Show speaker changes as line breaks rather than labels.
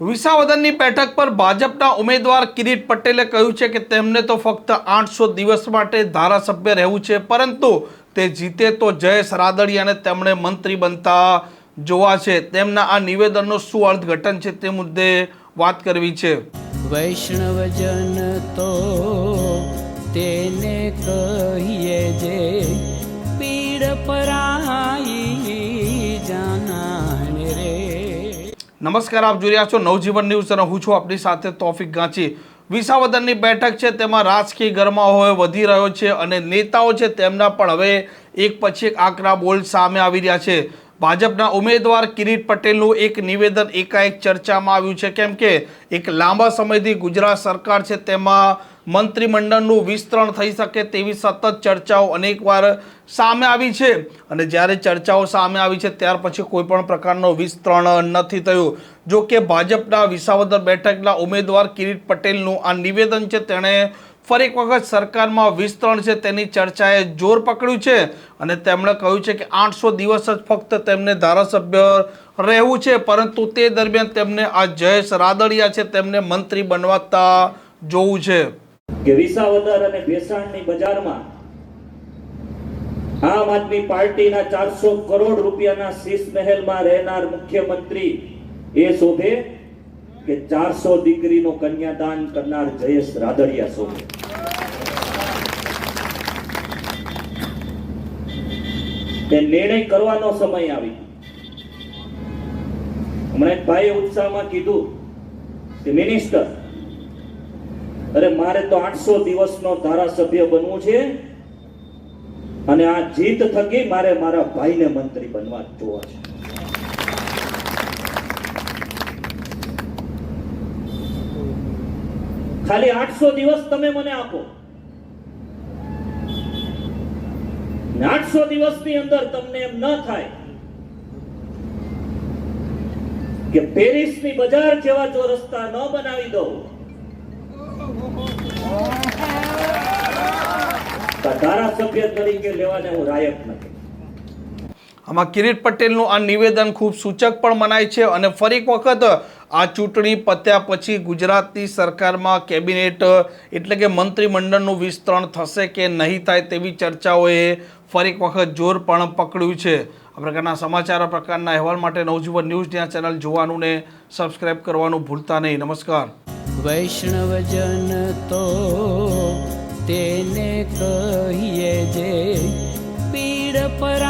વિસાવદનની બેઠક પર ભાજપના ઉમેદવાર કિરીટ પટેલે કહ્યું છે કે તેમને તો ફક્ત આઠસો દિવસ માટે ધારાસભ્ય રહેવું છે, પરંતુ તે જીતે તો જયેશ રાદડિયાને તેમણે મંત્રી બનતા જોવા છે. તેમના આ નિવેદનનો શું અર્થઘટન છે તે મુદ્દે વાત કરવી છે.
વૈષ્ણવજન તો તેને કહીએ જે
નમસ્કાર, આપ જોઈ રહ્યા છો નવજીવન ન્યૂઝ અને હું છું આપની સાથે તોફિક ગાંચી. વિસાવદનની બેઠક છે, તેમાં રાજકીય ગરમાવો વધી રહ્યો છે અને નેતાઓ છે તેમના પણ હવે એક પછી એક આકરા બોલ સામે આવી રહ્યા છે. ભાજપના ઉમેદવાર કિરીટ પટેલનું એક નિવેદન એકાએક ચર્ચામાં આવ્યું છે. કેમ કે એક લાંબા સમયથી ગુજરાત સરકાર છે, તેમાં મંત્રીમંડળનું વિસ્તરણ થઈ શકે તેવી સતત ચર્ચાઓ અનેકવાર સામે આવી છે. અને જ્યારે ચર્ચાઓ સામે આવી છે, ત્યાર પછી કોઈ પણ પ્રકારનો વિસ્તરણ નથી થયું. જો કે ભાજપના વિસાવદર બેઠકના ઉમેદવાર કિરીટ પટેલનું આ નિવેદન છે, તેણે ફરી એક વખત સરકારમાં વિસ્તરણ છે, તેની ચર્ચાએ જોર પકડ્યું છે. અને તેમણે કહ્યું છે કે આઠસો દિવસ જ ફક્ત તેમને ધારાસભ્ય રહેવું છે, પરંતુ તે દરમિયાન તેમને આ જયેશ રાદડિયા છે, તેમને મંત્રી બનવાતા જોવું છે.
કે વિસાવદર અને ભેસાણની બજારમાં આમ આદમી પાર્ટીના ચારસો કરોડ રૂપિયાના શીશ મહેલમાં રહેનાર મુખ્યમંત્રી એ શોભે કે ચારસો દીકરીનો કન્યાદાન કરનાર જયેશ રાદડિયા શોભે. તે નિર્ણય કરવાનો સમય આવી હમણાં ભાઈ ઉત્સાહમાં કીધું કે મિનિસ્ટર અરે મારે તો આઠસો દિવસનો ધારાસભ્ય બનવું છે. અને આ જીત થકી મારે મારા ભાઈને મંત્રી બનવા જોવા છે. ખાલી આઠસો દિવસ તમે મને આપો. આઠસો દિવસની અંદર તમને એમ ન થાય કે પેરિસની બજાર જેવા જો રસ્તા ન બનાવી દઉં
આમાં કિરીટ પટેલનું આ નિવેદન ખૂબ સૂચક પણ મનાય છે અને ફરી વખત આ ચૂંટણી પત્યા પછી ગુજરાતની સરકારમાં કેબિનેટ, એટલે કે મંત્રીમંડળનું વિસ્તરણ થશે કે નહીં થાય તેવી ચર્ચાઓએ ફરી એક વખત જોર પણ પકડ્યું છે. આ પ્રકારના સમાચાર, આ પ્રકારના અહેવાલ માટે નવજીવન ન્યૂઝની આ ચેનલ જોવાનું ને સબસ્ક્રાઈબ કરવાનું ભૂલતા નહીં. નમસ્કાર.
વૈષ્ણવજન તો તેને કહીએ જે પીડ પરાઈ